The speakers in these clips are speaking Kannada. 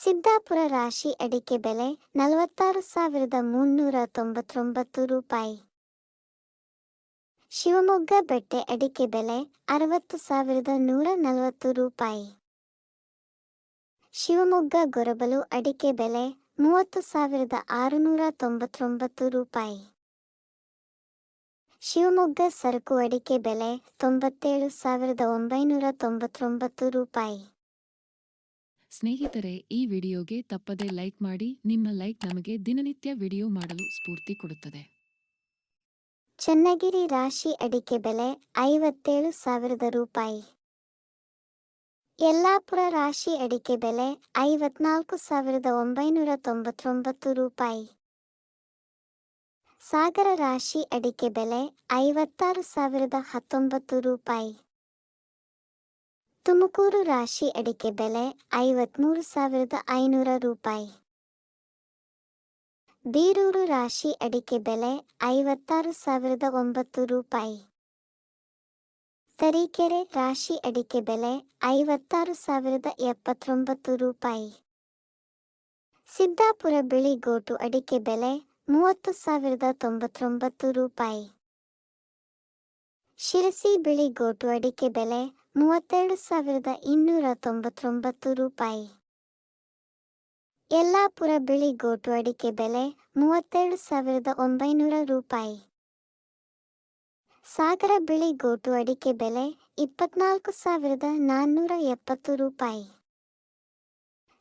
ಸಿದ್ದಾಪುರ ರಾಶಿ ಅಡಿಕೆ ಬೆಲೆ ನಲವತ್ತಾರು ಸಾವಿರದ ಮುನ್ನೂರ ತೊಂಬತ್ತೊಂಬತ್ತು ರೂಪಾಯಿ. ಶಿವಮೊಗ್ಗ ಬೆಟ್ಟೆ ಅಡಿಕೆ ಬೆಲೆ ಅರವತ್ತು ಸಾವಿರದ ನೂರ ನಲವತ್ತು ರೂಪಾಯಿ. ಶಿವಮೊಗ್ಗ ಗೊರಬಲು ಅಡಿಕೆ ಬೆಲೆ ಮೂವತ್ತು ಸಾವಿರದ ಆರುನೂರ ತೊಂಬತ್ತೊಂಬತ್ತು ರೂಪಾಯಿ. ಶಿವಮೊಗ್ಗ ಸರಕು ಅಡಿಕೆ ಬೆಲೆ ತೊಂಬತ್ತೇಳು ಸಾವಿರದ ಒಂಬೈನೂರ ತೊಂಬತ್ತೊಂಬತ್ತು ರೂಪಾಯಿ. ಸ್ನೇಹಿತರೆ, ಈ ವಿಡಿಯೋಗೆ ತಪ್ಪದೆ ಲೈಕ್ ಮಾಡಿ, ನಿಮ್ಮ ಲೈಕ್ ನಮಗೆ ದಿನನಿತ್ಯ ವಿಡಿಯೋ ಮಾಡಲು ಸ್ಫೂರ್ತಿ ಕೊಡುತ್ತದೆ. ಚನ್ನಗಿರಿ ರಾಶಿ ಅಡಿಕೆ ಬೆಲೆ ಐವತ್ತೇಳು ಸಾವಿರದ ರೂಪಾಯಿ. ಯಲ್ಲಾಪುರ ರಾಶಿ ಅಡಿಕೆ ಬೆಲೆ ಐವತ್ನಾಲ್ಕು ಸಾವಿರದ ಒಂಬೈನೂರ ತೊಂಬತ್ತೊಂಬತ್ತು ರೂಪಾಯಿ. ಸಾಗರ ರಾಶಿ ಅಡಿಕೆ ಬೆಲೆ ಐವತ್ತಾರು ಸಾವಿರದ ಹತ್ತೊಂಬತ್ತು ರೂಪಾಯಿ. ತುಮಕೂರು ರಾಶಿ ಅಡಿಕೆ ಬೆಲೆ ಐವತ್ಮೂರು ಸಾವಿರದ ಐನೂರ ರೂಪಾಯಿ. ಬೀರೂರು ರಾಶಿ ಅಡಿಕೆ ಬೆಲೆ ಐವತ್ತಾರು ಸಾವಿರದ ಒಂಬತ್ತು ರೂಪಾಯಿ. ತರೀಕೆರೆ ರಾಶಿ ಅಡಿಕೆ ಬೆಲೆ ಐವತ್ತಾರು ಸಾವಿರದ ಎಪ್ಪತ್ತೊಂಬತ್ತು ರೂಪಾಯಿ. ಸಿದ್ದಾಪುರ ಬಿಳಿಗೋಟು ಅಡಿಕೆ ಬೆಲೆ ಮೂವತ್ತು ಸಾವಿರದ ತೊಂಬತ್ತೊಂಬತ್ತು ರೂಪಾಯಿ. ಶಿರಸಿ ಬಿಳಿಗೋಟು ಅಡಿಕೆ ಬೆಲೆ ಮೂವತ್ತೆರಡು ಸಾವಿರದ ಇನ್ನೂರ ತೊಂಬತ್ತೊಂಬತ್ತು ರೂಪಾಯಿ. ಯಲ್ಲಾಪುರ ಬಿಳಿಗೋಟು ಅಡಿಕೆ ಬೆಲೆ ಮೂವತ್ತೆರಡು ಸಾವಿರದ ಒಂಬೈನೂರ ರೂಪಾಯಿ. ಸಾಗರ ಬಿಳಿ ಗೋಟು ಅಡಿಕೆ ಬೆಲೆ ಇಪ್ಪತ್ನಾಲ್ಕು ಸಾವಿರದ ನಾನ್ನೂರ ಎಪ್ಪತ್ತು ರೂಪಾಯಿ.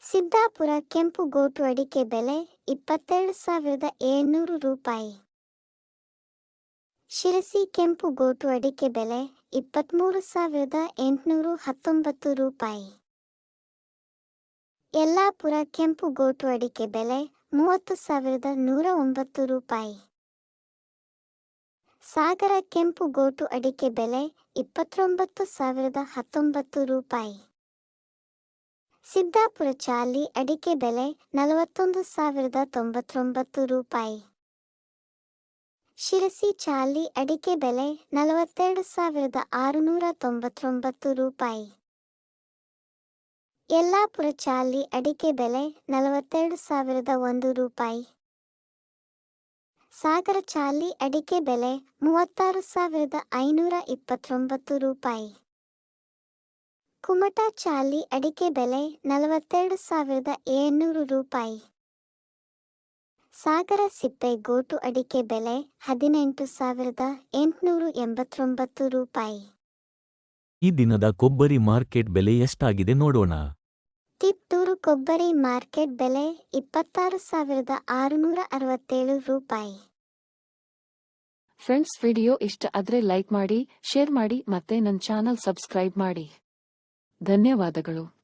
ಸಿದ್ದಾಪುರ ಕೆಂಪು ಗೋಟು ಅಡಿಕೆ ಬೆಲೆ ಇಪ್ಪತ್ತೆರಡು ಸಾವಿರದ ಏಳ್ನೂರು ರೂಪಾಯಿ. ಶಿರಸಿ ಕೆಂಪು ಗೋಟು ಅಡಿಕೆ ಬೆಲೆ ಇಪ್ಪತ್ತ್ಮೂರು ಸಾವಿರದ ಎಂಟುನೂರು ಹತ್ತೊಂಬತ್ತು ರೂಪಾಯಿ. ಯಲ್ಲಾಪುರ ಕೆಂಪು ಗೋಟು ಅಡಿಕೆ ಬೆಲೆ ಮೂವತ್ತು ಸಾವಿರದ ನೂರ ಒಂಬತ್ತು ರೂಪಾಯಿ. ಸಾಗರ ಕೆಂಪು ಗೋಟು ಅಡಿಕೆ ಬೆಲೆ ಇಪ್ಪತ್ತೊಂಬತ್ತು ಸಾವಿರದ ಹತ್ತೊಂಬತ್ತು ರೂಪಾಯಿ. ಸಿದ್ದಾಪುರ ಚಾಲಿ ಅಡಿಕೆ ಬೆಲೆ ನಲವತ್ತೊಂದು ಸಾವಿರದ ತೊಂಬತ್ತೊಂಬತ್ತು ರೂಪಾಯಿ. ಶಿರಸಿ, ಚಾಲಿ, ಅಡಿಕೆ ಬೆಲೆ ನಲವತ್ತೆರಡು ಸಾವಿರದ ಆರುನೂರ ತೊಂಬತ್ತೊಂಬತ್ತು ರೂಪಾಯಿ. ಯಲ್ಲಾಪುರ, ಚಾಲಿ, ಅಡಿಕೆ ಬೆಲೆ ನಲವತ್ತೆರಡು ಸಾವಿರದ ಒಂದು ರೂಪಾಯಿ. ಸಾಗರ, ಚಾಲಿ, ಅಡಿಕೆ ಬೆಲೆ ಮೂವತ್ತಾರು ಸಾವಿರದ ಐನೂರ ಇಪ್ಪತ್ತೊಂಬತ್ತು ರೂಪಾಯಿ. ಕುಮಟಾ, ಚಾಲಿ, ಅಡಿಕೆ ಬೆಲೆ ನಲವತ್ತೆರಡು ಸಾವಿರದ ಏಳ್ನೂರು ರೂಪಾಯಿ. ಸಾಗರ ಸಿಪ್ಪೆ ಗೋಟು ಅಡಿಕೆ ಬೆಲೆ ಹದಿನೆಂಟು ಸಾವಿರದ ಎಂಟುನೂರು ಎಂಬತ್ತೊಂಬತ್ತು ರೂಪಾಯಿ. ಈ ದಿನದ ಕೊಬ್ಬರಿ ಮಾರ್ಕೆಟ್ ಬೆಲೆ ಎಷ್ಟಾಗಿದೆ ನೋಡೋಣ. ತಿಪ್ಟೂರು ಕೊಬ್ಬರಿ ಮಾರ್ಕೆಟ್ ಬೆಲೆ ಇಪ್ಪತ್ತಾರು ಸಾವಿರದ ಆರುನೂರ ಅರವತ್ತೇಳು ರೂಪಾಯಿ. ಫ್ರೆಂಡ್ಸ್ ವಿಡಿಯೋ ಇಷ್ಟ ಆದ್ರೆ ಲೈಕ್ ಮಾಡಿ ಶೇರ್ ಮಾಡಿ ಮತ್ತೆ ನನ್ನ ಚಾನಲ್ ಸಬ್ಸ್ಕ್ರೈಬ್ ಮಾಡಿ. ಧನ್ಯವಾದಗಳು.